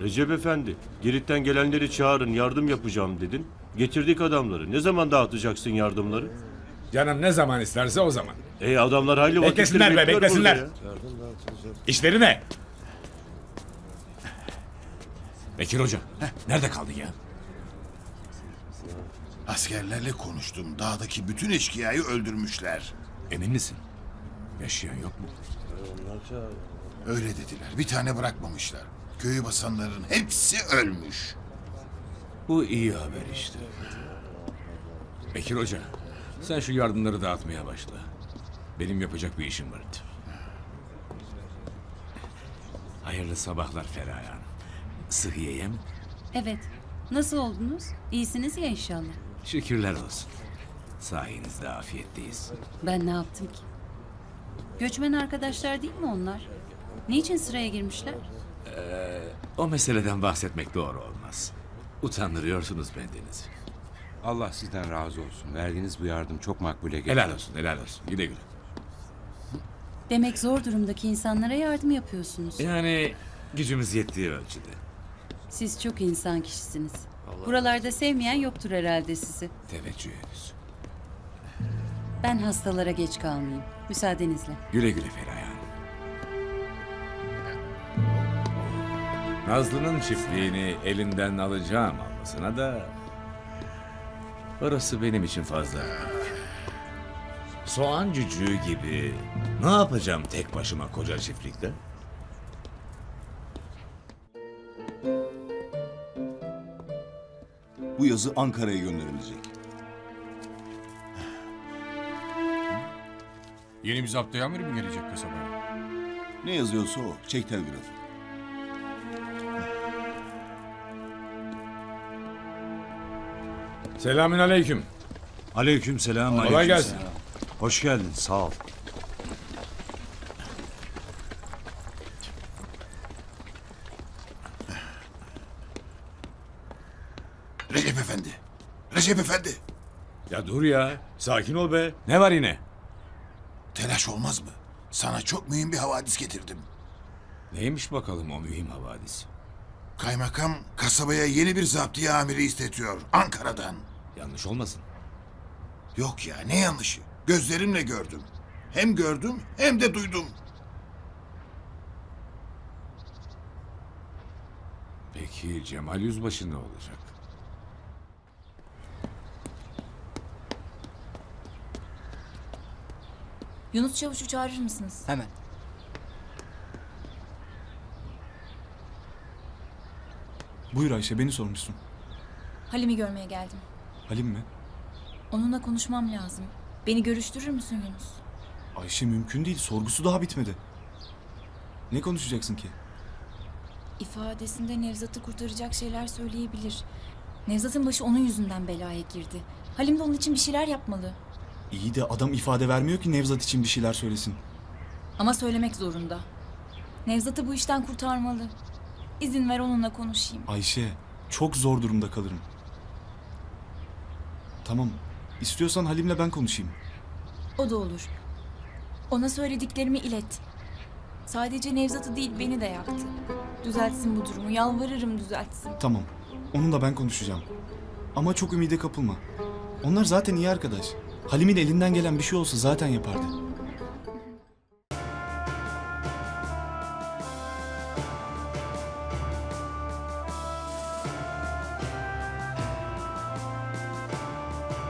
Recep Efendi, Girit'ten gelenleri çağırın yardım yapacağım dedin. Getirdik adamları. Ne zaman dağıtacaksın yardımları? Canım ne zaman isterse o zaman. Ey adamlar hayli vakittir Beklesinler be, bekliyor beklesinler. burada. İşleri ne? Bekir Hoca, heh, nerede kaldın ya? Askerlerle konuştum. Dağdaki bütün eşkıyayı öldürmüşler. Emin misin? Yaşayan yok mu? Öyle dediler. Bir tane bırakmamışlar. Köyü basanların hepsi ölmüş. Bu iyi haber işte. Bekir Hoca, sen şu yardımları dağıtmaya başla. Benim yapacak bir işim var. Hayırlı sabahlar Feraye Hanım. Sıhhiyeye mi? Evet. Nasıl oldunuz? İyisiniz ya inşallah. Şükürler olsun. Sayenizde afiyetteyiz. Ben ne yaptım ki? Göçmen arkadaşlar değil mi onlar? Niçin sıraya girmişler? O meseleden bahsetmek doğru olmaz. Utandırıyorsunuz bendenizi. Allah sizden razı olsun. Verdiğiniz bu yardım çok makbule geçti. Helal olsun, helal olsun. Güle güle. Demek zor durumdaki insanlara yardım yapıyorsunuz. Yani gücümüz yettiği ölçüde. Siz çok insan kişisiniz. Buralarda sevmeyen yoktur herhalde sizi. Teveccühünüz. Ben hastalara geç kalmayayım. Müsaadenizle. Güle güle Feraye Nazlı'nın çiftliğini elinden alacağım almasına da... Orası benim için fazla. Soğan cücüğü gibi ne yapacağım tek başıma koca çiftlikte? Bu yazı Ankara'ya gönderilecek. Yeni bir zaptı amiri mi gelecek kasabaya? Ne yazıyorsa o. Çek telgrafı. Selamün aleyküm. Aleyküm selam. Kolay aleyküm gelsin. selam. Hoş geldin. Sağ ol. Recep Efendi. Recep Efendi. Ya dur ya. Sakin ol be. Ne var yine? Telaş olmaz mı? Sana çok mühim bir havadis getirdim. Neymiş bakalım o mühim havadis? Kaymakam kasabaya yeni bir zaptiye amiri istetiyor. Ankara'dan. Yanlış olmasın. Yok ya ne yanlışı. Gözlerimle gördüm. Hem gördüm hem de duydum. Peki Cemal Yüzbaşı ne olacak? Yunus Çavuş'u çağırır mısınız? Hemen. Buyur Ayşe beni sormuşsun. Halim'i görmeye geldim. Halim mi? Onunla konuşmam lazım. Beni görüştürür müsün Yunus? Ayşe mümkün değil sorgusu daha bitmedi. Ne konuşacaksın ki? İfadesinde Nevzat'ı kurtaracak şeyler söyleyebilir. Nevzat'ın başı onun yüzünden belaya girdi. Halim de onun için bir şeyler yapmalı. İyi de adam ifade vermiyor ki Nevzat için bir şeyler söylesin. Ama söylemek zorunda. Nevzat'ı bu işten kurtarmalı. İzin ver onunla konuşayım. Ayşe çok zor durumda kalırım. Tamam istiyorsan Halim'le ben konuşayım. O da olur. Ona söylediklerimi ilet. Sadece Nevzat'ı değil beni de yaktı. Düzeltsin bu durumu. Yalvarırım düzeltsin. Tamam onunla ben konuşacağım. Ama çok ümide kapılma. Onlar zaten iyi arkadaş. Halim'in elinden gelen bir şey olsa zaten yapardı.